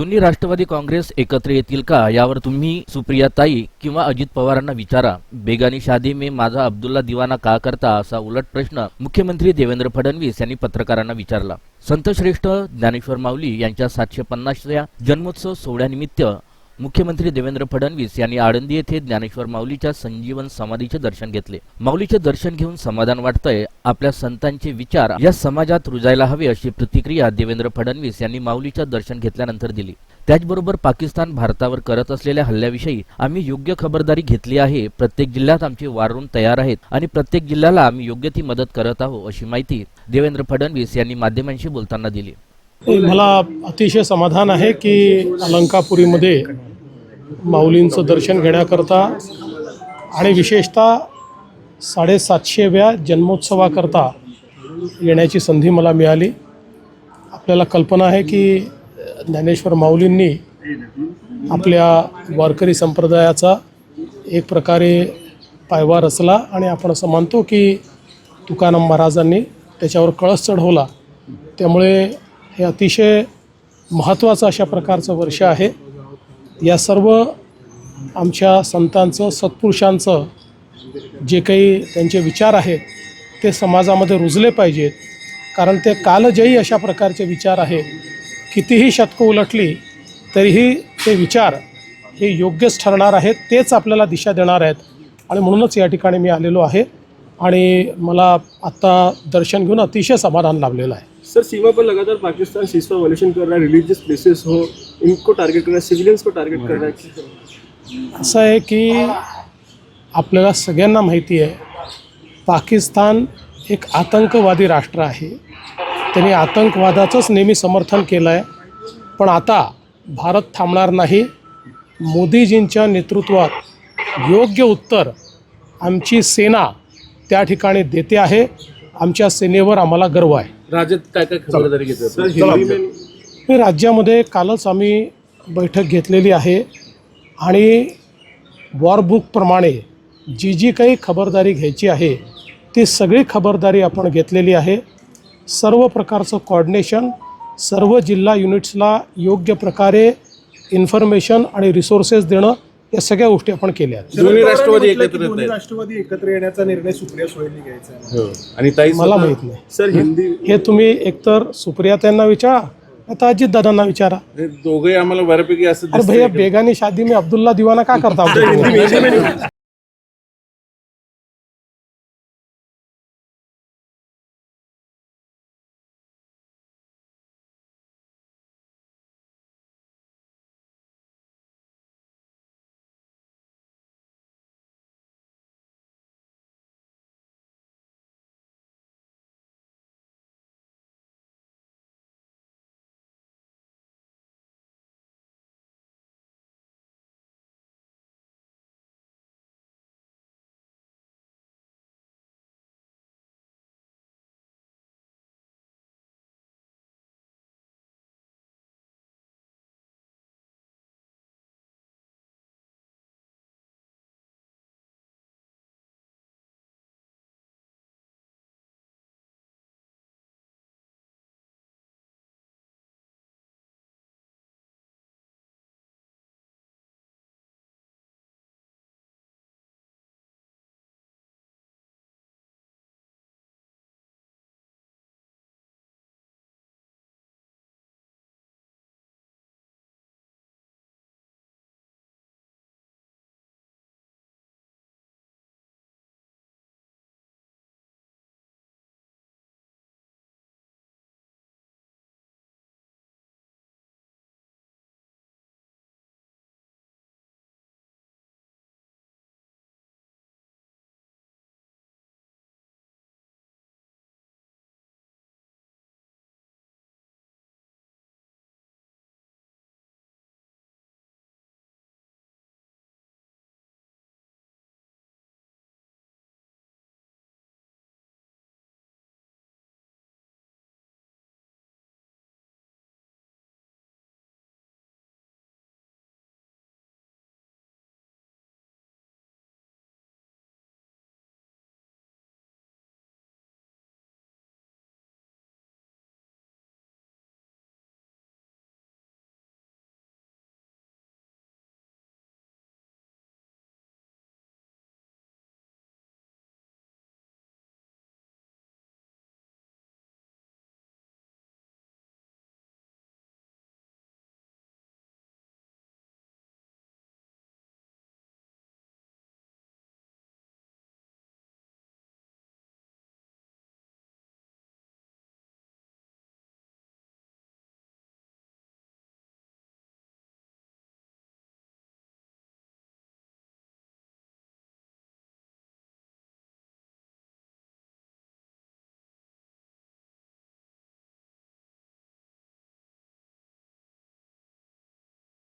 दोन्ही राष्ट्रवादी काँग्रेस एकत्र येतील का यावर तुम्ही सुप्रियाताई किंवा अजित पवारांना विचारा. बेगानी शादी में माझा अब्दुल्ला दिवाना का करता असा उलट प्रश्न मुख्यमंत्री देवेंद्र फडणवीस यांनी पत्रकारांना विचारला. संतश्रेष्ठ ज्ञानेश्वर माऊली यांच्या सातशे पन्नासव्या जन्मोत्सव सोहळ्यानिमित्त मुख्यमंत्री देवेंद्र फडणवीस यांनी आळंदी येथे ज्ञानेश्वर माऊलीच्या संजीवन समाधीचे दर्शन घेतले. माऊलीचे दर्शन घेऊन समाधान वाटतंय आपल्या संतांचे विचार या समाजात रुजायला हवे अशी प्रतिक्रिया देवेंद्र फडणवीस यांनी माऊलीच्या दर्शन घेतल्यानंतर दिली. त्याचबरोबर पाकिस्तान भारतावर करत असलेल्या हल्ल्याविषयी आम्ही योग्य खबरदारी घेतली आहे. प्रत्येक जिल्ह्यात आमचे वारून तयार आहेत आणि प्रत्येक जिल्ह्याला आम्ही योग्य ती मदत करत आहोत अशी माहिती देवेंद्र फडणवीस यांनी माध्यमांशी बोलताना दिली. मला अतिशय समाधान आहे की अलंकापुरीमध्ये माऊलींचं दर्शन घेण्याकरता आणि विशेषतः साडेसातशेव्या जन्मोत्सवाकरता येण्याची संधी मला मिळाली. आपल्याला कल्पना आहे की ज्ञानेश्वर माऊलींनी आपल्या वारकरी संप्रदायाचा एक प्रकारे पायवा रचला आणि आपण असं मानतो की तुकाराम महाराजांनी त्याच्यावर कळस चढवला. त्यामुळे हे अतिशय महत्त्वाचं अशा प्रकारचं वर्ष आहे. या सर्व आमच्या संतांचं सत्पुरुषांचं जे काही त्यांचे विचार आहेत ते समाजामध्ये रुजले पाहिजेत. कारण ते कालजयी अशा प्रकारचे विचार आहेत. कितीही शतकं उलटली तरीही ते विचार हे योग्यच ठरणार आहेत तेच आपल्याला दिशा देणार आहेत. आणि म्हणूनच या ठिकाणी मी आलेलो आहे. आणि मला आत्ता दर्शन घेऊन अतिशय समाधान लाभलेलं आहे. सर सीमा पर लगातार पाकिस्तान सीसफा वॉल्यूशन कर रहा है रिलीजियस प्लेसेस हो इनको टारगेट कर रहा है सिविलियंस को टारगेट कर रहा है। असं आहे की आपल्याला सगळ्यांना माहिती आहे पाकिस्तान एक आतंकवादी राष्ट्र आहे. त्यांनी आतंकवादाचंच नेहमी समर्थन केलं आहे पण आता भारत थांबणार नाही. मोदीजींच्या नेतृत्वात योग्य उत्तर आमची सेना त्या ठिकाणी देते आहे. आमच्या सेनेवर आम्हाला गर्व आहे. राज्यात काय काय खबरदारी घेतली राज्यामध्ये कालच आम्ही बैठक घेतलेली आहे आणि वॉरबुकप्रमाणे जी जी काही खबरदारी घ्यायची आहे ती सगळी खबरदारी आपण घेतलेली आहे. सर्व प्रकारचं कॉर्डिनेशन सर्व जिल्हा युनिट्सला योग्य प्रकारे इन्फॉर्मेशन आणि रिसोर्सेस देणं या सगळ्या गोष्टी आपण केल्या. दोन्ही राष्ट्रवादी एकत्र येत दोन्ही आहेत राष्ट्रवादी एकत्र येण्याचा निर्णय सुप्रिया सुळेंनी घ्यायचा आहे हो. आणि ताई मला स्वतः- माहीत नाही सर हिंदी हे तुम्ही एकतर सुप्रिया त्यांना विचारा आता अजितदादांना विचारा हे दोघे आम्हाला बऱ्यापैकी असं अरे दिसतंय भैया की- बेगानी शादी में अब्दुल्ला दीवाना का करता हूं?